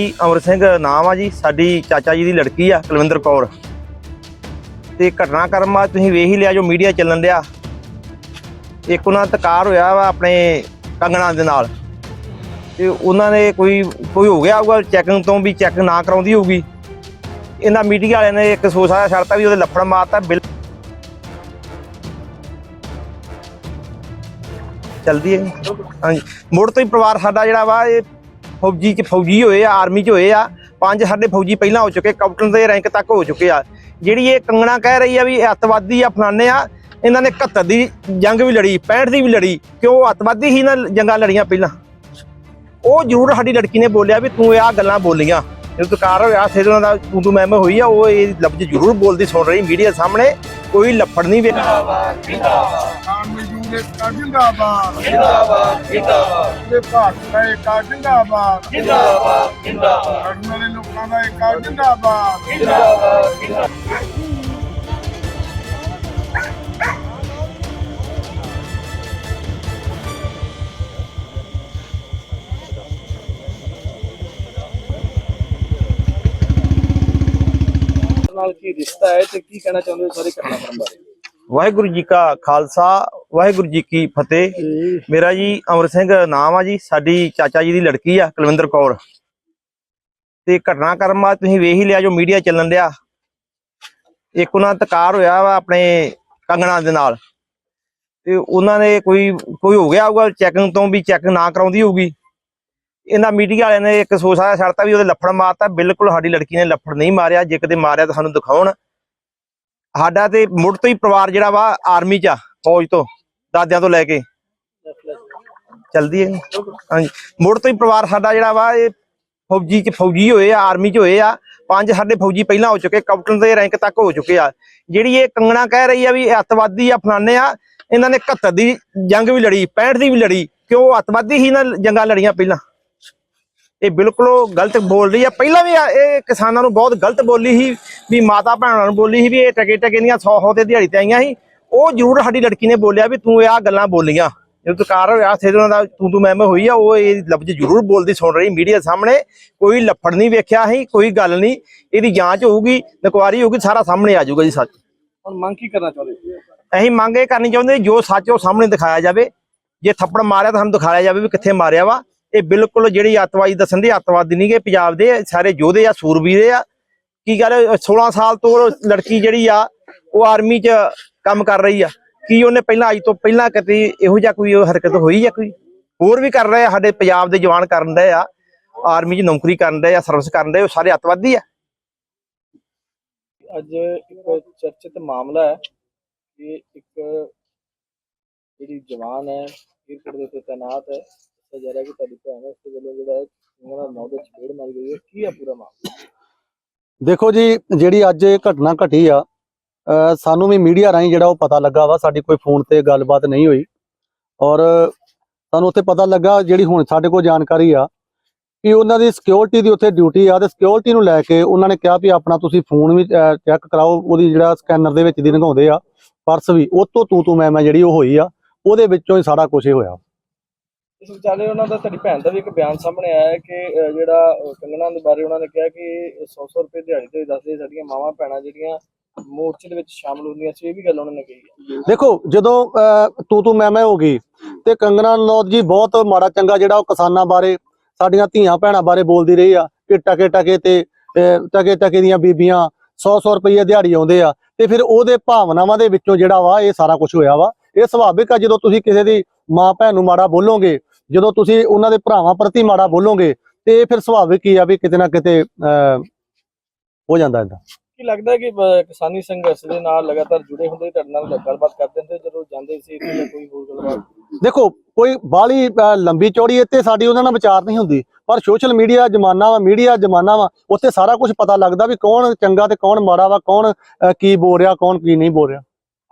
ਜੀ ਅਮਰ ਸਿੰਘ ਨਾਮ ਆ ਜੀ, ਸਾਡੀ ਚਾਚਾ ਜੀ ਦੀ ਲੜਕੀ ਆ, ਕੁਲਵਿੰਦਰ ਕੌਰ। ਤੇ ਘਟਨਾਕ੍ਰਮ ਆ ਤੁਸੀਂ ਵੇਖ ਹੀ ਲਿਆ ਜੋ ਮੀਡੀਆ ਚੱਲਣ ਡਿਆ। ਇੱਕ ਉਹਨਾਂ ਦਾ ਤਕਾਰ ਹੋਇਆ ਵਾ ਆਪਣੇ ਕੰਗਣਾ ਦੇ ਨਾਲ। ਤੇ ਉਹਨਾਂ ਨੇ ਕੋਈ ਕੋਈ ਹੋ ਗਿਆ ਹੋਊਗਾ ਚੈਕਿੰਗ ਤੋਂ ਵੀ ਚੈੱਕ ਨਾ ਕਰਾਉਂਦੀ ਹੋਊਗੀ। ਇਹਨਾਂ ਮੀਡੀਆ ਵਾਲਿਆਂ ਨੇ ਇੱਕ ਸੋਸਾ ਛੜਤਾ ਵੀ ਉਹਦੇ ਲੱਫੜ ਮਾਰਤਾ, ਬਿੱਲ ਚਲਦੀ ਹੈ। ਹਾਂਜੀ, ਮੁੜ ਤੋਂ ਹੀ ਪਰਿਵਾਰ ਸਾਡਾ ਜਿਹੜਾ ਵਾ, ਇਹ ਫੌਜੀ ਚ ਫੌਜੀ ਹੋਏ ਆ ਆਰਮੀ ਚ ਹੋਏ ਆ ਪੰਜ ਸਾਡੇ ਫੌਜੀ ਪਹਿਲਾਂ ਹੋ ਚੁੱਕੇ ਕੈਪਟਨ ਦੇ ਰੈਂਕ ਤੱਕ ਹੋ ਚੁੱਕੇ ਆ। ਜਿਹੜੀ ਇਹ ਕੰਗਣਾ ਕਹਿ ਰਹੀ ਆ ਵੀ ਇਹ ਅੱਤਵਾਦੀ ਆ ਫਲਾਣੇ ਆ ਇਹਨਾਂ ਨੇ 71 ਦੀ ਜੰਗ ਵੀ ਲੜੀ 65 ਦੀ ਵੀ ਲੜੀ ਕਿਉਂ ਉਹ ਅੱਤਵਾਦੀ ਹੀ ਨਾ ਜੰਗਾਂ ਲੜੀਆਂ ਪਹਿਲਾਂ? ਉਹ ਜ਼ਰੂਰ ਸਾਡੀ ਲੜਕੀ ਨੇ ਬੋਲਿਆ ਵੀ ਤੂੰ ਇਹ ਆ ਗੱਲਾਂ ਬੋਲੀਆਂ। ਜਦੋਂ ਤਕਾਰ ਹੋਇਆ ਫਿਰ ਉਹਨਾਂ ਦਾ ਤੂੰ ਤੂੰ ਮੈਂ ਮੈਂ ਹੋਈ ਆ ਉਹ ਇਹ ਲਫ਼ਜ਼ ਜ਼ਰੂਰ ਬੋਲਦੀ ਸੁਣ ਰਹੀ ਮੀਡੀਆ ਸਾਹਮਣੇ ਕੋਈ ਲੱਫੜ ਨਹੀਂ ਵੇਖ ਖਾਨ ਮਜ਼ਦੂਰ ਏਕਤਾ ਜਿੰਦਾਬਾਦ। ਜਿੰਦਾਬਾਦ ਜਿੰਦਾਬਾਦ। ਤੇ ਭਾਰਤ ਦਾ ਏਕਾ ਜਿੰਦਾਬਾਦ। ਜਿੰਦਾਬਾਦ ਜਿੰਦਾਬਾਦ। ਲੜਨ ਵਾਲੇ ਲੋਕਾਂ ਦਾ ਏਕਾ ਜਿੰਦਾਬਾਦ। ਜਿੰਦਾਬਾਦ ਜਿੰਦਾਬਾਦ। ਨਾਲ ਕੀ ਰਿਸ਼ਤਾ ਹੈ ਤੇ ਕੀ ਕਹਿਣਾ ਚਾਹੁੰਦੇ ਹੋ ਸਾਰੇ ਘਟਨਾਕ੍ਰਮ ਬਾਰੇ ਵਾਹਿਗੁਰੂ ਜੀ ਕਾ ਖਾਲਸਾ ਵਾਹਿਗੁਰੂ ਜੀ ਕੀ ਫਤਿਹ। ਮੇਰਾ ਜੀ ਅਮਰ ਸਿੰਘ ਨਾਮ ਆ ਜੀ ਸਾਡੀ ਚਾਚਾ ਜੀ ਦੀ ਲੜਕੀ ਆ ਕੁਲਵਿੰਦਰ ਕੌਰ। ਤੇ ਘਟਨਾਕ੍ਰਮ ਆ ਤੁਸੀਂ ਵੇਖ ਹੀ ਲਿਆ ਜੋ ਮੀਡੀਆ ਚੱਲਣ ਡਿਆ ਇੱਕ ਉਹਨਾਂ ਦਾ ਤਕਾਰ ਹੋਇਆ ਵਾ ਆਪਣੇ ਕੰਗਣਾ ਦੇ ਨਾਲ। ਤੇ ਉਹਨਾਂ ਨੇ ਕੋਈ ਕੋਈ ਹੋ ਗਿਆ ਹੋਊਗਾ ਚੈਕਿੰਗ ਤੋਂ ਵੀ ਚੈੱਕ ਨਾ ਕਰਾਉਂਦੀ ਹੋਊਗੀ। ਇਹਨਾਂ ਮੀਡੀਆ ਵਾਲਿਆਂ ਨੇ ਇੱਕ ਸੋਸਾ ਛੜਤਾ ਵੀ ਉਹਦੇ ਲੱਫੜ ਮਾਰਤਾ ਬਿਲਕੁਲ ਸਾਡੀ ਲੜਕੀ ਨੇ ਲੱਫੜ ਨਹੀਂ ਮਾਰਿਆ ਜੇ ਕਿਤੇ ਮਾਰਿਆ ਤਾਂ ਸਾਨੂੰ ਦਿਖਾਉਣ। ਸਾਡਾ ਤੇ ਮੁੱਢ ਤੋਂ ਹੀ ਪਰਿਵਾਰ ਜਿਹੜਾ ਵਾ ਆਰਮੀ ਚ ਆ, ਫੌਜ ਤੋਂ, ਦਾਦਿਆਂ ਤੋਂ ਲੈ ਕੇ। ਚਲਦੀ ਹੈ। ਹਾਂਜੀ। ਮੁੜ ਤੋਂ ਹੀ ਪਰਿਵਾਰ ਸਾਡਾ ਜਿਹੜਾ ਵਾ, ਇਹ ਫੌਜੀ ਚ ਫੌਜੀ ਹੋਏ ਆ, ਆਰਮੀ ਚ ਹੋਏ ਆ। ਪੰਜ ਸਾਡੇ ਫੌਜੀ ਪਹਿਲਾਂ ਹੋ ਚੁੱਕੇ, ਕੈਪਟਨ ਦੇ ਰੈਂਕ ਤੱਕ ਹੋ ਚੁੱਕੇ ਆ। ਜਿਹੜੀ ਇਹ ਕੰਗਣਾ ਕਹਿ ਰਹੀ ਆ ਵੀ ਅੱਤਵਾਦੀ ਆ, ਫਲਾਣੇ ਆ, ਇਹਨਾਂ ਨੇ 71 ਦੀ ਜੰਗ ਵੀ ਲੜੀ 65 ਦੀ ਵੀ ਲੜੀ, ਕਿਉਂ ਉਹ ਅੱਤਵਾਦੀ ਹੀ ਨਾ ਜੰਗਾਂ ਲੜੀਆਂ ਪਹਿਲਾਂ? ਇਹ ਬਿਲਕੁਲ ਗਲਤ ਬੋਲ ਰਹੀ ਆ। ਪਹਿਲਾਂ ਵੀ ਇਹ ਕਿਸਾਨਾਂ ਨੂੰ ਬਹੁਤ ਗਲਤ ਬੋਲੀ ਸੀ ਵੀ ਮਾਤਾ ਭੈਣਾਂ ਨੂੰ ਬੋਲੀ ਸੀ ਵੀ ਇਹ ਟਕੇ ਟਕੇ ਦੀਆਂ 100 100 ਤੇ ਦਿਹਾੜੀ ਤੇ ਆਈਆਂ ਸੀ। ਉਹ ਜ਼ਰੂਰ ਸਾਡੀ ਲੜਕੀ ਨੇ ਬੋਲਿਆ ਵੀ ਤੂੰ ਇਹ ਆ ਗੱਲਾਂ ਬੋਲੀਆਂ। ਜਦੋਂ ਤਕਾਰ ਹੋਇਆ ਫਿਰ ਉਹਨਾਂ ਦਾ ਤੂੰ ਤੂੰ ਮੈਂ ਮੈਂ ਹੋਈ ਆ ਉਹ ਇਹ ਲਫ਼ਜ਼ ਜ਼ਰੂਰ ਬੋਲਦੀ ਸੁਣ ਰਹੀ ਮੀਡੀਆ ਸਾਹਮਣੇ। ਕੋਈ ਲੱਫੜ ਨਹੀਂ ਵੇਖਿਆ ਸੀ ਕੋਈ ਗੱਲ ਨਹੀਂ। ਇਹਦੀ ਜਾਂਚ ਹੋਊਗੀ ਨਕਵਾਰੀ ਹੋਊਗੀ ਸਾਰਾ ਸਾਹਮਣੇ ਆ ਜਾਊਗਾ ਜੀ ਸੱਚ। ਹੁਣ ਮੰਗ ਕੀ ਕਰਨਾ ਚਾਹੁੰਦੇ ਹੋ? ਅਸੀਂ ਮੰਗ ਇਹ ਕਰਨੀ ਚਾਹੁੰਦੇ ਜੋ ਸੱਚ ਉਹ ਸਾਹਮਣੇ ਦਿਖਾਇਆ ਜਾਵੇ। ਜੇ ਥੱਪੜ ਮਾਰਿਆ ਤਾਂ ਸਾਨੂੰ ਦਿਖਾਇਆ ਜਾਵੇ ਵੀ ਕਿੱਥੇ ਮਾਰਿਆ ਵਾ। ਇਹ ਬਿਲਕੁਲ ਜਿਹੜੀ ਅੱਤਵਾਦੀ ਦੱਸਣ ਅੱਤਵਾਦੀ ਨਹੀਂ ਪੰਜਾਬ ਦੇ ਸਾਰੇ ਯੋਧੇ ਆ, ਸੂਰਬੀਰੇ ਆ। ਕੀ ਗੱਲ 16 ਸਾਲ ਤੋਂ ਲੜਕੀ ਜਿਹੜੀ ਆ, ਉਹ ਆਰਮੀ 'ਚ ਕੰਮ ਕਰ ਰਹੀ ਆ। ਕੀ ਉਹਨੇ ਪਹਿਲਾਂ, ਅੱਜ ਤੋਂ ਪਹਿਲਾਂ ਕਦੇ ਇਹੋ ਜਿਹਾ ਕੋਈ ਹਰਕਤ ਹੋਈ ਜਾਂ ਕੋਈ? ਹੋਰ ਵੀ ਕਰ ਰਹੇ ਆ, ਸਾਡੇ ਪੰਜਾਬ ਦੇ ਜਵਾਨ ਕਰਨ ਰਹੇ ਆ, ਆਰਮੀ 'ਚ ਨੌਕਰੀ ਕਰਨ ਰਹੇ ਆ ਸਰਵਿਸ ਕਰਨ ਰਹੇ ਉਹ ਸਾਰੇ ਅੱਤਵਾਦੀ ਆ। ਅੱਜ ਇੱਕ ਚਰਚਿਤ ਮਾਮਲਾ ਹੈ ਕਿ ਇੱਕ ਜਿਹੜੀ ਜਵਾਨ ਹੈ ਏਅਰਪੋਰਟ ਦੇ ਉੱਤੇ ਤੈਨਾਤ ਹੈ ਦੱਸਿਆ ਜਾ ਰਿਹਾ ਕਿ ਤੁਹਾਡੀ ਭੈਣ ਉਸ ਦੇ ਵੱਲੋਂ ਜਿਹੜਾ ਹੈ, ਉਹਨਾਂ ਦਾ ਨੌ ਦੇ ਚਪੇੜ ਮਾਰੀ ਗਈ ਹੈ। ਕੀ ਹੈ ਪੂਰਾ ਮਾਮਲਾ? ਦੇਖੋ ਜੀ, ਜਿਹੜੀ ਅੱਜ ਇਹ ਘਟਨਾ ਘਟੀ ਆ ਸਾਨੂੰ ਵੀ ਮੀਡੀਆ ਰਾਹੀਂ ਜਿਹੜਾ ਉਹ ਪਤਾ ਲੱਗਾ ਵਾ, ਸਾਡੀ ਕੋਈ ਫੋਨ ਤੇ ਗੱਲਬਾਤ ਨਹੀਂ ਹੋਈ। ਔਰ ਸਾਨੂੰ ਉੱਥੇ ਪਤਾ ਲੱਗਾ, ਜਿਹੜੀ ਹੁਣ ਸਾਡੇ ਕੋਲ ਜਾਣਕਾਰੀ ਆ, ਕਿ ਉਹਨਾਂ ਦੀ ਸਿਕਿਉਰਿਟੀ ਦੀ ਉੱਥੇ ਡਿਊਟੀ ਆ ਤੇ ਸਿਕਿਉਰਿਟੀ ਨੂੰ ਲੈ ਕੇ ਉਹਨਾਂ ਨੇ ਕਿਹਾ ਵੀ ਆਪਣਾ ਤੁਸੀਂ ਫੋਨ ਵੀ ਚੈੱਕ ਕਰਾਓ, ਉਹਦੀ ਜਿਹੜਾ ਸਕੈਨਰ ਦੇ ਵਿੱਚ ਦੀ ਲੰਘਾਉਂਦੇ ਆ ਪਰਸ ਵੀ, ਉਹ ਤੋਂ ਤੂੰ ਤੂੰ ਮੈਂ ਮੈਂ ਜਿਹੜੀ ਉਹ ਹੋਈ ਆ, ਉਹਦੇ ਵਿੱਚੋਂ ਹੀ ਸਾਰਾ ਕੁਝ ਇਹ ਹੋਇਆ। ਇਸ ਵਿਚਾਲੇ ਉਹਨਾਂ ਦਾ ਤੁਹਾਡੀ ਭੈਣ ਦਾ ਵੀ ਇੱਕ ਬਿਆਨ ਸਾਹਮਣੇ ਆਇਆ ਹੈ ਕਿ ਅਹ, ਜਿਹੜਾ ਅਹ, ਕੰਗਣਾ ਦੇ ਬਾਰੇ ਉਹਨਾਂ ਨੇ ਕਿਹਾ ਕਿ 100-100 ਰੁਪਏ ਦਿਹਾੜੀ ਤੇ ਦੱਸਦੇ ਸਾਡੀਆਂ ਮਾਵਾਂ ਭੈਣਾਂ ਜਿਹੜੀਆਂ ਮੋਰਚੇ ਦੇ ਵਿੱਚ ਸ਼ਾਮਲ ਹੁੰਦੀਆਂ ਸੀ ਇਹ ਵੀ ਗੱਲ ਉਹਨਾਂ ਨੇ ਕਹੀ ਹੈ। ਦੇਖੋ ਜਦੋਂ ਅਹ, ਤੂੰ ਤੂੰ ਮੈਂ ਮੈਂ ਹੋ ਗਈ ਤੇ ਕੰਗਨਾ ਰਣੌਤ ਜੀ ਬਹੁਤ ਮਾੜਾ ਚੰਗਾ ਜਿਹੜਾ ਉਹ ਕਿਸਾਨਾਂ ਬਾਰੇ ਸਾਡੀਆਂ ਧੀਆਂ ਭੈਣਾਂ ਬਾਰੇ ਬੋਲਦੀ ਰਹੀ ਆ ਕਿ ਟਕੇ ਟਕੇ ਤੇ ਅਹ, ਟਕੇ ਟਕੇ ਦੀਆਂ ਬੀਬੀਆਂ 100-100 ਰੁਪਏ ਦਿਹਾੜੀ ਆਉਂਦੇ ਆ ਤੇ ਫਿਰ ਉਹਦੇ ਭਾਵਨਾਵਾਂ ਦੇ ਵਿੱਚੋਂ ਜਿਹੜਾ ਵਾ ਇਹ ਸਾਰਾ ਕੁਝ ਹੋਇਆ ਵਾ। ਇਹ ਸੁਭਾਵਿਕ ਆ ਜਦੋਂ ਤੁਸੀਂ ਕਿਸੇ ਦੀ ਮਾਂ ਭੈਣ ਨੂੰ ਮਾੜਾ ਬੋਲੋਗੇ ਜਦੋਂ ਤੁਸੀਂ ਉਹਨਾਂ ਦੇ ਭਰਾਵਾਂ ਪ੍ਰਤੀ ਮਾੜਾ ਬੋਲੋਗੇ ਤੇ ਇਹ ਫਿਰ ਸੁਭਾਵਿਕ ਹੀ ਆ ਵੀ ਕਿਤੇ ਨਾ ਕਿਤੇ ਹੋ ਜਾਂਦਾ ਏਦਾਂ ਕੀ ਲੱਗਦਾ ਕਿ ਕਿਸਾਨੀ ਸੰਘਰਸ਼ ਦੇ ਨਾਲ ਲਗਾਤਾਰ ਜੁੜੇ ਹੁੰਦੇ ਤੁਹਾਡੇ ਨਾਲ ਗੱਲਬਾਤ ਕਰਦੇ ਹੁੰਦੇ ਜਦੋਂ ਜਾਂਦੇ ਸੀ ਜਾਂ ਕੋਈ ਹੋਰ ਗੱਲਬਾਤ? ਦੇਖੋ ਕੋਈ ਬਾਹਲੀ ਲੰਬੀ ਚੌੜੀ ਇੱਥੇ ਸਾਡੀ ਉਹਨਾਂ ਨਾਲ ਵਿਚਾਰ ਨਹੀਂ ਹੁੰਦੀ ਪਰ ਸੋਸ਼ਲ ਮੀਡੀਆ ਜ਼ਮਾਨਾ ਵਾ ਮੀਡੀਆ ਜ਼ਮਾਨਾ ਵਾ ਉੱਥੇ ਸਾਰਾ ਕੁਝ ਪਤਾ ਲੱਗਦਾ ਵੀ ਕੌਣ ਚੰਗਾ ਤੇ ਕੌਣ ਮਾੜਾ ਵਾ ਕੌਣ ਕੀ ਬੋਲ ਰਿਹਾ ਕੌਣ ਕੀ ਨਹੀਂ ਬੋਲ ਰਿਹਾ।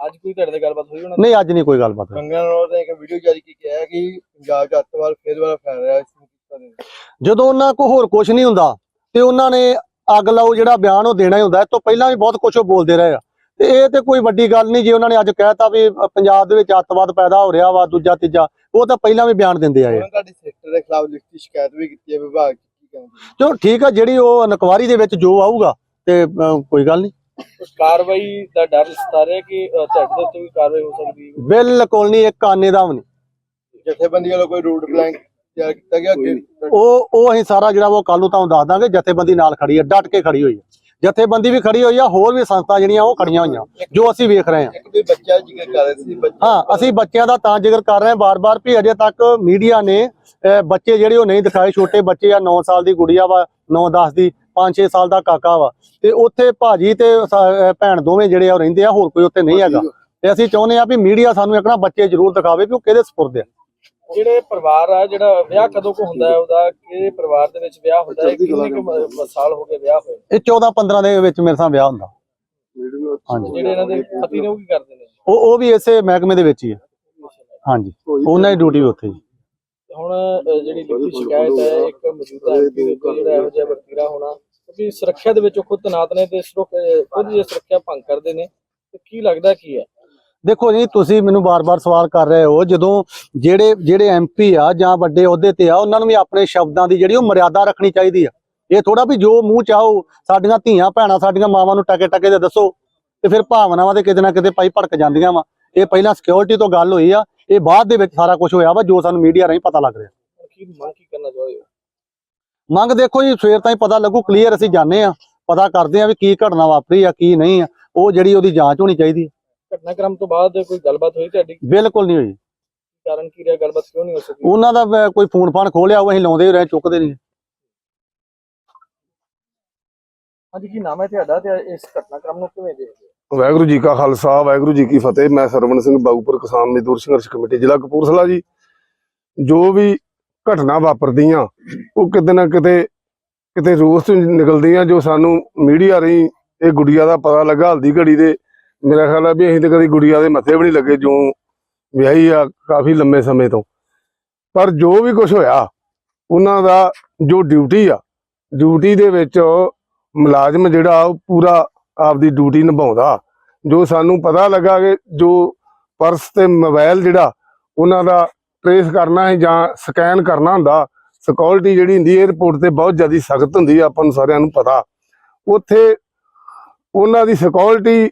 ਅੱਜ ਕੋਈ ਤੁਹਾਡੇ ਨਾਲ ਗੱਲਬਾਤ ਹੋਈ ਉਹਨਾਂ ਨਹੀਂ ਅੱਜ ਨਹੀਂ ਕੋਈ ਗੱਲਬਾਤ ਹੋਈ। ਕੰਗਣਾ ਰਣੌਤ ਨੇ ਇੱਕ ਵੀਡੀਓ ਜਾਰੀ ਕੀਤੀ ਹੈ ਕਿ ਪੰਜਾਬ ਦਾ ਅੱਤਵਾਦ ਫੇਰ ਦੁਬਾਰਾ ਫੈਲ ਰਿਹਾ ਹੈ ਇਸ ਨੂੰ ਕੀਤਾ ਨਹੀਂ ਜਦੋਂ ਉਹਨਾਂ ਕੋ ਹੋਰ ਕੁਝ ਨਹੀਂ ਹੁੰਦਾ ਤੇ ਉਹਨਾਂ ਨੇ ਅੱਗ ਲਾਓ ਜਿਹੜਾ ਬਿਆਨ ਉਹ ਦੇਣਾ ਹੀ ਹੁੰਦਾ ਇਸ ਤੋਂ ਪਹਿਲਾਂ ਵੀ ਬਹੁਤ ਕੁਝ ਉਹ ਬੋਲਦੇ ਰਹੇ ਆ। ਤੇ ਇਹ ਤੇ ਕੋਈ ਵੱਡੀ ਗੱਲ ਨਹੀਂ ਜੇ ਉਹਨਾਂ ਨੇ ਅੱਜ ਕਹਿਤਾ ਵੀ ਅ, ਪੰਜਾਬ ਦੇ ਵਿੱਚ ਅੱਤਵਾਦ ਪੈਦਾ ਹੋ ਰਿਹਾ ਵਾ ਦੂਜਾ ਤੀਜਾ ਉਹ ਤਾਂ ਪਹਿਲਾਂ ਵੀ ਬਿਆਨ ਦਿੰਦੇ ਆਏ ਆ। ਉਹਨਾਂ ਤੁਹਾਡੀ ਸੈਕਟਰ ਦੇ ਖਿਲਾਫ ਲਿਖਤੀ ਸ਼ਿਕਾਇਤ ਵੀ ਕੀਤੀ ਹੈ ਵਿਭਾਗ 'ਚ ਕੀ ਕਿਉਂ ਚਲੋ ਠੀਕ ਆ ਜਿਹੜੀ ਉਹ ਨਕਵਾਰੀ ਦੇ ਵਿੱਚ ਜੋ ਆਊਗਾ ਤੇ ਕੋਈ ਗੱਲ ਨਹੀਂ। ਕਾਰਵਾਈ ਦਾ ਡਰ ਸਤਾ ਰਿਹਾ ਕਿ ਤੁਹਾਡੇ ਦੇ ਉੱਤੇ ਵੀ ਕਾਰਵਾਈ ਹੋ ਸਕਦੀ ਹੈ? ਬਿਲਕੁਲ ਨਹੀਂ ਇੱਕ ਆਨੇ ਦਾ ਵੀ ਨਹੀਂ। ਜਥੇਬੰਦੀ ਵੱਲੋਂ ਕੋਈ ਰੂਟ ਪਲਾਨ ਤਿਆਰ ਕੀਤਾ ਗਿਆ ਉਹ ਉਹ ਅਸੀਂ ਸਾਰਾ ਜਿਹੜਾ ਉਹ ਕੱਲ ਨੂੰ ਤੁਹਾਨੂੰ ਦੱਸ ਦਾਂਗੇ ਜਥੇਬੰਦੀ ਨਾਲ ਖੜੀ ਹੈ ਡਟ ਕੇ ਖੜੀ ਹੋਈ ਹੈ। ਜਥੇਬੰਦੀ ਵੀ ਖੜੀ ਹੋਈ ਆ ਹੋਰ ਵੀ ਸੰਸਥਾ ਜਿਹੜੀਆਂ ਉਹ ਖੜੀਆਂ ਹੋਈਆਂ ਜੋ ਅਸੀਂ ਵੇਖ ਰਹੇ ਹਾਂ। ਇੱਕ ਵੀ ਬੱਚਾ ਜ਼ਿਕਰ ਕਰ ਰਿਹਾ ਸੀ ਬੱਚਾ ਹਾਂ ਅਸੀਂ ਬੱਚਿਆਂ ਦਾ ਤਾਂ ਜ਼ਿਕਰ ਕਰ ਰਹੇ ਹਾਂ ਬਾਰ-ਬਾਰ ਵੀ ਅਜੇ ਤੱਕ ਮੀਡੀਆ ਨੇ ਬੱਚੇ ਜਿਹੜੇ ਉਹ ਨਹੀਂ ਦਿਖਾਏ ਛੋਟੇ ਬੱਚੇ ਆ 9 ਸਾਲ ਦੀ ਗੁੜੀਆ ਵਾ 9-10 ਦੀ 5-6 ਸਾਲ ਦਾ ਕਾਕਾ ਵਾ। ਤੇ ਉੱਥੇ ਭਾਜੀ ਤੇ ਭੈਣ ਦੋਵੇਂ ਜਿਹੜੇ ਆ ਰਹਿੰਦੇ ਆ ਹੋਰ ਕੋਈ ਉੱਥੇ ਨਹੀਂ ਹੈਗਾ। ਤੇ ਅਸੀਂ ਚਾਹੁੰਦੇ ਆ ਵੀ ਮੀਡੀਆ ਸਾਨੂੰ ਇੱਕ ਨਾ ਬੱਚੇ ਜ਼ਰੂਰ ਦਿਖਾਵੇ ਵੀ ਉਹ ਕਿਹਦੇ ਸਪੁਰਦ ਆ। ਜਿਹੜੇ ਪਰਿਵਾਰ ਆ ਜਿਹੜਾ ਵਿਆਹ ਕਦੋਂ ਕੋ ਹੁੰਦਾ ਹੈ ਉਹਦਾ ਕਿਹੜੇ ਪਰਿਵਾਰ ਦੇ ਵਿੱਚ ਵਿਆਹ ਹੁੰਦਾ ਹੈ ਕਿੰਨੇ ਕੁ ਸਾਲ ਹੋ ਗਏ ਵਿਆਹ ਹੋਏ? ਇਹ 14-15 ਦੇ ਵਿੱਚ ਮੇਰੇ ਸਾਹ ਵਿਆਹ ਹੁੰਦਾ। ਹਾਂਜੀ। ਜਿਹੜੇ ਇਹਨਾਂ ਦੇ ਪਤੀ ਨੇ ਉਹ ਕੀ ਕਰਦੇ ਨੇ? ਉਹ ਉਹ ਵੀ ਇਸੇ ਮਹਿਕਮੇ ਦੇ ਵਿੱਚ ਹੀ ਆ। ਹਾਂਜੀ। ਉਹਨਾਂ ਦੀ ਡਿਊਟੀ ਵੀ ਉੱਥੇ ਹੀ। ਹੁਣ ਜਿਹੜੀ ਲਿਖੀ ਸ਼ਿਕਾਇਤ ਹੈ ਇੱਕ ਮੌਜੂਦਾ ਐਮਪੀ ਦੇ ਉੱਤੇ ਜਿਹੜਾ ਇਹੋ ਜਿਹਾ ਵਰਤੀਰਾ ਹੋਣਾ ਕਿਉਂਕਿ ਸੁਰੱਖਿਆ ਦੇ ਵਿੱਚ ਉਹ ਖੁਦ ਤਨਾਤ ਨੇ ਤੇ ਖੁਦ ਜੇ ਸੁਰੱਖਿਆ ਭੰਗ ਕਰਦੇ ਨੇ। ਤੇ ਕੀ ਲੱਗਦਾ ਕੀ ਹੈ? ਦੇਖੋ ਜੀ ਤੁਸੀਂ ਮੈਨੂੰ ਬਾਰ-ਬਾਰ ਸਵਾਲ ਕਰ ਰਹੇ ਹੋ ਜਦੋਂ ਜਿਹੜੇ ਜਿਹੜੇ ਐਮਪੀ ਆ ਜਾਂ ਵੱਡੇ ਅਹੁਦੇ ਤੇ ਆ ਉਹਨਾਂ ਨੂੰ ਵੀ ਆਪਣੇ ਸ਼ਬਦਾਂ ਦੀ ਜਿਹੜੀ ਉਹ ਮਰਿਆਦਾ ਰੱਖਣੀ ਚਾਹੀਦੀ ਆ। ਇਹ ਥੋੜਾ ਵੀ ਜੋ ਮੂੰਹ ਚਾਹੋ ਸਾਡੀਆਂ ਧੀਆਂ ਭੈਣਾਂ ਸਾਡੀਆਂ ਮਾਵਾਂ ਨੂੰ ਟਕੇ ਟਕੇ ਦੇ ਦੱਸੋ ਤੇ ਫਿਰ ਭਾਵਨਾਵਾਂ ਦੇ ਕਿਤੇ ਨਾ ਕਿਤੇ ਪਾਈ ਭੜਕ ਜਾਂਦੀਆਂ ਵਾ। ਇਹ ਪਹਿਲਾਂ ਸਿਕਿਉਰਿਟੀ ਤੋਂ ਗੱਲ ਹੋਈ ਆ ਇਹ ਬਾਅਦ ਦੇ ਵਿੱਚ ਸਾਰਾ ਕੁਝ ਹੋਇਆ ਵਾ ਜੋ ਸਾਨੂੰ ਮੀਡੀਆ ਰਾਹੀਂ ਪਤਾ ਲੱਗ ਰਿਹਾ। ਮੰਗ ਕੀ ਕਰਨਾ ਚਾਹੋਗੇ? ਮੰਗ ਦੇਖੋ ਜੀ ਸਵੇਰ ਤਾਈਂ ਪਤਾ ਲੱਗੂ ਕਲੀਅਰ ਅਸੀਂ ਜਾਣੇ ਆ ਪਤਾ ਕਰਦੇ ਆ ਵੀ ਕੀ ਘਟਨਾ ਵਾਪਰੀ ਆ ਕੀ ਨਹੀਂ ਆ ਉਹ ਜਿਹੜੀ ਉਹਦੀ ਜਾਂਚ ਹੋਣੀ ਚਾਹੀਦੀ ਹੈ ਘਟਨਾਕ੍ਰਮ ਤੋਂ ਬਾਅਦ ਕੋਈ ਗੱਲਬਾਤ ਹੋਈ ਤੁਹਾਡੀ? ਬਿਲਕੁਲ ਨਹੀਂ ਹੋਈ। ਕਾਰਨ ਕੀ ਰਿਹਾ? ਗੱਲਬਾਤ ਕਿਉਂ ਨਹੀਂ ਹੋ ਸਕੀ? ਉਹਨਾਂ ਦਾ ਕੋਈ ਫੋਨ ਫਾਨ ਖੋਲਿਆ ਉਹ ਅਸੀਂ ਲਾਉਂਦੇ ਹੀ ਰਹੇ ਚੁੱਕਦੇ ਨਹੀਂ। ਹਾਂਜੀ ਕੀ ਨਾਮ ਹੈ ਤੁਹਾਡਾ ਤੇ ਇਸ ਘਟਨਾਕ੍ਰਮ ਨੂੰ ਕਿਵੇਂ ਦੇਖਦੇ ਹੋ? ਵਾਹਿਗੁਰੂ ਜੀ ਕਾ ਖਾਲਸਾ ਵਾਹਿਗੁਰੂ ਜੀ ਕੀ ਫਤਿਹ। ਮੈਂ ਸਰਵਣ ਸਿੰਘ ਬਾਗੂਪੁਰ ਕਿਸਾਨ ਮਜ਼ਦੂਰ ਸੰਘਰਸ਼ ਕਮੇਟੀ ਜ਼ਿਲ੍ਹਾ ਕਪੂਰਥਲਾ ਜੀ। ਜੋ ਵੀ ਘਟਨਾ ਵਾਪਰਦੀਆਂ ਉਹ ਕਿਤੇ ਨਾ ਕਿਤੇ ਕਿਤੇ ਰੋਸ ਤੋਂ ਨਿਕਲਦੀਆਂ ਜੋ ਸਾਨੂੰ ਮੀਡੀਆ ਰਹੀ ਇਹ ਗੁੜੀਆ ਦਾ ਪਤਾ ਲੱਗਾ ਹਲਦੀ ਘੜੀ ਦੇ ਮੇਰਾ ਖਿਆਲ ਆ ਵੀ ਅਸੀਂ ਤੇ ਕਦੀ ਗੁੜੀਆ ਦੇ ਮੱਥੇ ਵੀ ਨਹੀਂ ਲੱਗੇ ਜੋ ਵਿਆਹੀ ਆ ਕਾਫੀ ਲੰਮੇ ਸਮੇਂ ਤੋਂ। ਪਰ ਜੋ ਵੀ ਕੁਝ ਹੋਇਆ, ਉਹਨਾਂ ਦਾ ਜੋ ਡਿਊਟੀ ਆ ਡਿਊਟੀ ਦੇ ਵਿੱਚ ਮੁਲਾਜ਼ਮ ਜਿਹੜਾ ਉਹ ਪੂਰਾ ਆਪਦੀ ਡਿਊਟੀ ਨਿਭਾਉਂਦਾ। ਜੋ ਸਾਨੂੰ ਪਤਾ ਲੱਗਾ ਕਿ ਜੋ ਪਰਸ ਤੇ ਮੋਬਾਈਲ ਜਿਹੜਾ, ਉਹਨਾਂ ਦਾ ਟਰੇਸ ਕਰਨਾ ਹੈ ਜਾਂ ਸਕੈਨ ਕਰਨਾ ਹੁੰਦਾ ਸਿਕਿਉਰਿਟੀ ਜਿਹੜੀ ਹੁੰਦੀ ਹੈ 에어ਪੋਰਟ ਤੇ ਬਹੁਤ ਜ਼ਿਆਦਾ ਸਖਤ ਹੁੰਦੀ ਹੈ ਆਪਾਂ ਨੂੰ ਸਾਰਿਆਂ ਨੂੰ ਪਤਾ। ਉੱਥੇ ਉਹਨਾਂ ਦੀ ਸਿਕਿਉਰਿਟੀ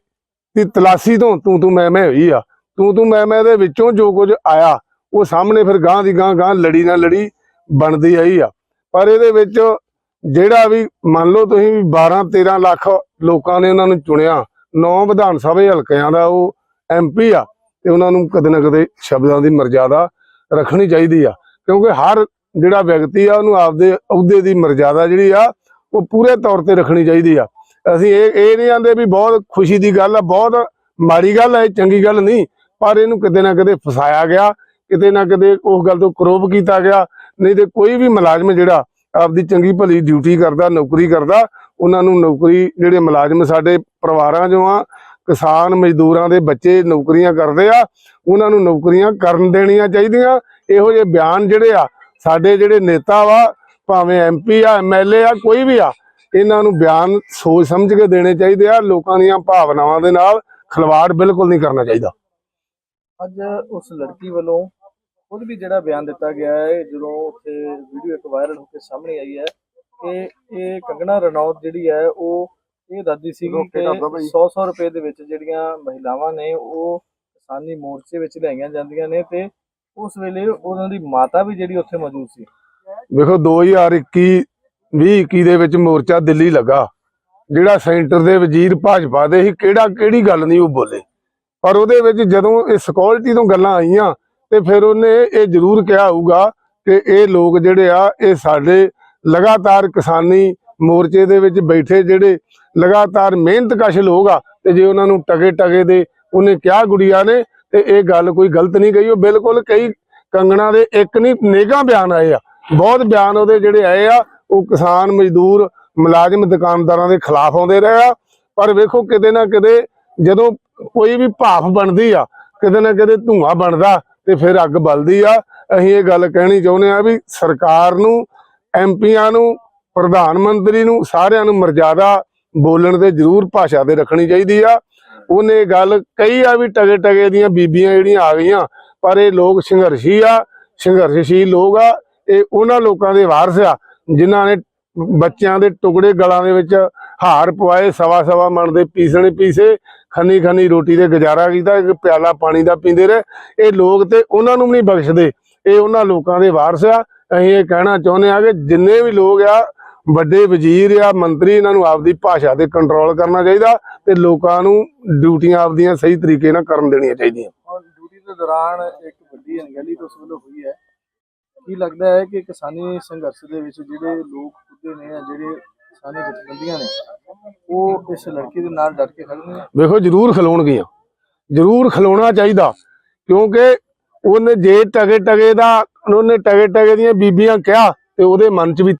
ਦੀ ਤਲਾਸ਼ੀ ਤੋਂ ਤੂੰ ਤੂੰ ਮੈਂ ਮੈਂ ਹੋਈ ਆ। ਤੂੰ ਤੂੰ ਮੈਂ ਮੈਂ ਦੇ ਵਿੱਚੋਂ ਜੋ ਕੁਝ ਆਇਆ, ਉਹ ਸਾਹਮਣੇ ਫਿਰ ਗਾਂ ਦੀ ਗਾਂ ਗਾਂ ਲੜੀ ਨਾ ਲੜੀ ਬਣਦੀ ਆਈ ਆ। ਪਰ ਇਹਦੇ ਵਿੱਚ ਜਿਹੜਾ ਵੀ ਮੰਨ ਲਓ ਤੁਸੀਂ ਵੀ 12 13 ਲੱਖ ਲੋਕਾਂ ਨੇ ਉਹਨਾਂ ਨੂੰ ਚੁਣਿਆ, ਨੌ ਵਿਧਾਨ ਸਭਾ ਹਲਕਿਆਂ ਦਾ ਉਹ ਐਮਪੀ ਆ, ਤੇ ਉਹਨਾਂ ਨੂੰ ਕਦੇ ਨਾ ਕਦੇ ਸ਼ਬਦਾਂ ਦੀ ਮਰਜ਼ਾਦਾ ਰੱਖਣੀ ਚਾਹੀਦੀ ਆ। ਕਿਉਂਕਿ ਹਰ ਜਿਹੜਾ ਵਿਅਕਤੀ ਆ, ਉਹਨੂੰ ਆਪਦੇ ਅਹੁਦੇ ਦੀ ਮਰਜ਼ਾਦਾ ਜਿਹੜੀ ਆ, ਉਹ ਪੂਰੇ ਤੌਰ ਤੇ ਰੱਖਣੀ ਚਾਹੀਦੀ ਆ। ਅਸੀਂ ਇਹ ਇਹ ਨਹੀਂ ਆਂਦੇ ਵੀ ਬਹੁਤ ਖੁਸ਼ੀ ਦੀ ਗੱਲ ਆ, ਬਹੁਤ ਮਾੜੀ ਗੱਲ ਆ, ਇਹ ਚੰਗੀ ਗੱਲ ਨਹੀਂ, ਪਰ ਇਹਨੂੰ ਕਿਤੇ ਨਾ ਕਿਤੇ ਫਸਾਇਆ ਗਿਆ, ਕਿਤੇ ਨਾ ਕਿਤੇ ਉਸ ਗੱਲ ਤੋਂ ਕਰੋਪ ਕੀਤਾ ਗਿਆ, ਨਹੀਂ ਤੇ ਕੋਈ ਵੀ ਮੁਲਾਜ਼ਮ ਜਿਹੜਾ ਆਪਦੀ ਚੰਗੀ ਭਲੀ ਡਿਊਟੀ ਕਰਦਾ, ਨੌਕਰੀ ਕਰਦਾ, ਉਹਨਾਂ ਨੂੰ ਨੌਕਰੀ ਜਿਹੜੇ ਮੁਲਾਜ਼ਮ ਸਾਡੇ ਪਰਿਵਾਰਾਂ ਜੋ ਆ, ਕਿਸਾਨ ਮਜ਼ਦੂਰਾਂ ਦੇ ਬੱਚੇ ਨੌਕਰੀਆਂ ਕਰਦੇ ਆ, ਉਹਨਾਂ ਨੂੰ ਨੌਕਰੀਆਂ ਕਰਨ ਦੇਣੀਆਂ ਚਾਹੀਦੀਆਂ, ਇਹੋ ਜਿਹੇ ਬਿਆਨ ਜਿਹੜੇ ਆ, ਸਾਡੇ ਜਿਹੜੇ ਨੇਤਾ ਵਾ, ਭਾਵੇਂ ਐਮਪੀ ਆ ਐਮਐਲਏ ਆ, ਕੋਈ ਵੀ ਆ ਇਹਨਾਂ ਨੂੰ ਬਿਆਨ ਸੋਚ ਸਮਝ ਕੇ ਦੇਣੇ ਚਾਹੀਦੇ ਆ ਲੋਕਾਂ ਦੀਆਂ ਭਾਵਨਾਵਾਂ ਦੇ ਨਾਲ ਖਿਲਵਾੜ ਬਿਲਕੁਲ ਨਹੀਂ ਕਰਨਾ ਚਾਹੀਦਾ। ਅੱਜ ਉਸ ਲੜਕੀ ਵੱਲੋਂ ਖੁਦ ਵੀ ਜਿਹੜਾ ਬਿਆਨ ਦਿੱਤਾ ਗਿਆ ਹੈ ਜਦੋਂ ਉੱਥੇ ਵੀਡੀਓ ਇੱਕ ਵਾਇਰਲ ਹੋ ਕੇ ਸਾਹਮਣੇ ਆਈ ਹੈ ਕਿ ਇਹ ਕੰਗਣਾ ਰਣੌਤ ਜਿਹੜੀ ਹੈ ਉਹ ਇਹ ਦਾਦੀ ਸੀਗੀ ਕਿ 100-100 ਰੁਪਏ ਦੇ ਵਿੱਚ ਜਿਹੜੀਆਂ ਮਹਿਲਾਵਾਂ ਨੇ ਉਹ ਕਿਸਾਨੀ ਮੋਰਚੇ ਵਿੱਚ ਲਿਆਈਆਂ ਜਾਂਦੀਆਂ ਨੇ ਤੇ ਉਸ ਵੇਲੇ ਉਹਨਾਂ ਦੀ ਮਾਤਾ ਵੀ ਜਿਹੜੀ ਉੱਥੇ ਮੌਜੂਦ ਸੀ। ਵੇਖੋ 2021 2021 ਦੇ ਵਿੱਚ ਮੋਰਚਾ ਦਿੱਲੀ ਲੱਗਾ। ਜਿਹੜਾ ਸੈਂਟਰ ਦੇ ਵਜ਼ੀਰ ਭਾਜਪਾ ਦੇ ਹੀ ਕਿਹੜਾ ਕਿਹੜੀ ਗੱਲ ਨਹੀਂ ਉਹ ਬੋਲੇ। ਪਰ ਉਹਦੇ ਵਿੱਚ ਜਦੋਂ ਇਹ ਸਿਕਿਉਰਿਟੀ ਤੋਂ ਗੱਲਾਂ ਆਈਆਂ, ਤੇ ਫਿਰ ਉਹਨੇ ਇਹ ਜ਼ਰੂਰ ਕਿਹਾ ਹੋਊਗਾ ਕਿ ਇਹ ਲੋਕ ਜਿਹੜੇ ਆ, ਇਹ ਸਾਡੇ ਲਗਾਤਾਰ ਕਿਸਾਨੀ ਮੋਰਚੇ ਦੇ ਵਿੱਚ ਬੈਠੇ ਜਿਹੜੇ ਲਗਾਤਾਰ ਮਿਹਨਤਕਸ਼ ਲੋਕ ਆ, ਤੇ ਜੇ ਉਹਨਾਂ ਨੂੰ ਟਗੇ ਟਗੇ ਦੇ ਉਹਨੇ ਕਿਹਾ ਗੁੜੀਆ ਨੇ, ਤੇ ਇਹ ਗੱਲ ਕੋਈ ਗਲਤ ਨਹੀਂ ਕਹੀ। ਉਹ ਬਿਲਕੁਲ ਕਈ ਕੰਗਣਾ ਦੇ ਇੱਕ ਨਹੀਂ, ਨੇਗਾ ਬਿਆਨ ਆਏ ਆ। ਬਹੁਤ ਬਿਆਨ ਉਹਦੇ ਜਿਹੜੇ ਆਏ ਆ ਉਹ ਕਿਸਾਨ ਮਜ਼ਦੂਰ, ਮੁਲਾਜ਼ਮ ਦੁਕਾਨਦਾਰਾਂ ਦੇ ਖਿਲਾਫ ਆਉਂਦੇ ਰਹੇ ਆ। ਪਰ ਵੇਖੋ ਕਿਤੇ ਨਾ ਕਿਤੇ ਜਦੋਂ ਕੋਈ ਵੀ ਭਾਫ ਬਣਦੀ ਆ, ਕਿਤੇ ਨਾ ਕਿਤੇ ਧੂਆਂ ਬਣਦਾ ਤੇ ਫਿਰ ਅੱਗ ਬਲਦੀ ਆ। ਅਸੀਂ ਇਹ ਗੱਲ ਕਹਿਣੀ ਚਾਹੁੰਦੇ ਆ ਵੀ ਸਰਕਾਰ ਨੂੰ ਐਮਪੀਆਂ ਨੂੰ, ਪ੍ਰਧਾਨ ਮੰਤਰੀ ਨੂੰ ਸਾਰਿਆਂ ਨੂੰ ਮਰਜ਼ਾਦਾ ਬੋਲਣ ਤੇ ਜ਼ਰੂਰ ਭਾਸ਼ਾ ਤੇ ਰੱਖਣੀ ਚਾਹੀਦੀ ਆ। ਉਹਨੇ ਗੱਲ ਕਹੀ ਆ ਵੀ ਟਗੇ ਟਗੇ ਦੀਆਂ ਬੀਬੀਆਂ ਜਿਹੜੀਆਂ ਆ ਗਈਆਂ, ਪਰ ਇਹ ਲੋਕ ਸੰਘਰਸ਼ੀ ਆ, ਸੰਘਰਸ਼ਸ਼ੀਲ ਲੋਕ ਆ, ਇਹ ਉਹਨਾਂ ਲੋਕਾਂ ਦੇ ਵਾਰਸ ਆ। ਜਿਨ੍ਹਾਂ ਨੇ ਬੱਚਿਆਂ ਦੇ ਟੁਕੜੇ ਗਲਾਂ ਦੇ ਵਿੱਚ ਹਾਰ ਪਵਾਏ, ਸਵਾ ਸਵਾ ਮਣ ਦੇ ਪੀਸਣੇ ਪੀਸੇ, ਖੰਨੀ ਖੰਨੀ ਰੋਟੀ ਤੇ ਗੁਜ਼ਾਰਾ ਕੀਤਾ, ਇੱਕ ਪਿਆਲਾ ਪਾਣੀ ਦਾ ਪੀਂਦੇ ਰਹੇ। ਇਹ ਲੋਕ ਤੇ ਉਹਨਾਂ ਨੂੰ ਵੀ ਨਹੀਂ ਬਖਸ਼ਦੇ। ਇਹ ਉਹਨਾਂ ਲੋਕਾਂ ਦੇ ਵਾਰਸ ਆ। ਅਸੀਂ ਇਹ ਕਹਿਣਾ ਚਾਹੁੰਦੇ ਆ ਕਿ ਜਿੰਨੇ ਵੀ ਲੋਕ ਆ, ਵੱਡੇ ਵਜ਼ੀਰ ਆ, ਮੰਤਰੀ, ਇਹਨਾਂ ਨੂੰ ਆਪਦੀ ਭਾਸ਼ਾ ਤੇ ਕੰਟਰੋਲ ਕਰਨਾ ਚਾਹੀਦਾ ਤੇ ਲੋਕਾਂ ਨੂੰ ਡਿਊਟੀਆਂ ਆਪਦੀਆਂ ਸਹੀ ਤਰੀਕੇ ਨਾਲ ਕਰਨ ਦੇਣੀਆਂ ਚਾਹੀਦੀਆਂ। ਡਿਊਟੀ ਦੇ ਦੌਰਾਨ ਇੱਕ ਵੱਡੀ ਅਣਗਹਿਲੀ ਤੋਂ ਵੱਲੋਂ ਹੋਈ ਹੈ। ਕੀ ਲੱਗਦਾ ਹੈ ਕਿ ਕਿਸਾਨੀ ਸੰਘਰਸ਼ ਦੇ ਵਿੱਚ ਜਿਹੜੇ ਲੋਕ ਖੁੱਦੇ ਨੇ ਜਿਹੜੇ ਕਿਸਾਨੀ ਜਥੇਬੰਦੀਆਂ ਨੇ, ਉਹ ਇਸ ਲੜਕੀ ਦੇ ਨਾਲ ਡਟ ਕੇ ਖੜਨਗੇ ਵੇਖੋ, ਜ਼ਰੂਰ ਖਲੋਣਗੀਆਂ। ਜ਼ਰੂਰ ਖਲੋਣਾ ਚਾਹੀਦਾ, ਕਿਉਂਕਿ ਉਹਨੇ ਜੇ ਟਗੇ ਟਗੇ ਦਾ, ਉਹਨੇ ਟਗੇ ਟਗੇ ਦੀਆਂ ਬੀਬੀਆਂ ਕਿਹਾ ਤੇ ਉਹਦੇ ਮਨ 'ਚ ਵੀ